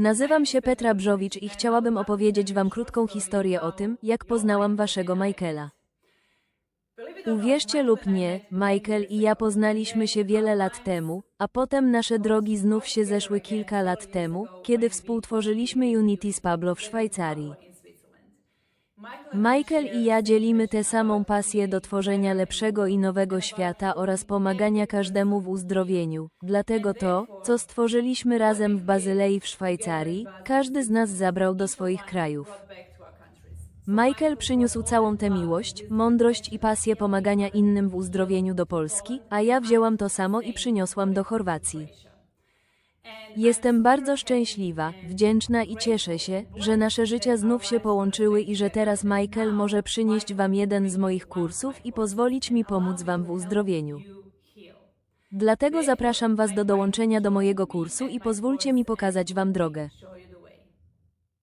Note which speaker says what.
Speaker 1: Nazywam się Petra Brzowicz i chciałabym opowiedzieć Wam krótką historię o tym, jak poznałam Waszego Michaela. Uwierzcie lub nie, Michael i ja poznaliśmy się wiele lat temu, a potem nasze drogi znów się zeszły kilka lat temu, kiedy współtworzyliśmy Unity z Pablo w Szwajcarii. Michael i ja dzielimy tę samą pasję do tworzenia lepszego i nowego świata oraz pomagania każdemu w uzdrowieniu. Dlatego to, co stworzyliśmy razem w Bazylei w Szwajcarii, każdy z nas zabrał do swoich krajów. Michael przyniósł całą tę miłość, mądrość i pasję pomagania innym w uzdrowieniu do Polski, a ja wzięłam to samo i przyniosłam do Chorwacji. Jestem bardzo szczęśliwa, wdzięczna i cieszę się, że nasze życia znów się połączyły i że teraz Michael może przynieść Wam jeden z moich kursów i pozwolić mi pomóc Wam w uzdrowieniu. Dlatego zapraszam Was do dołączenia do mojego kursu i pozwólcie mi pokazać Wam drogę.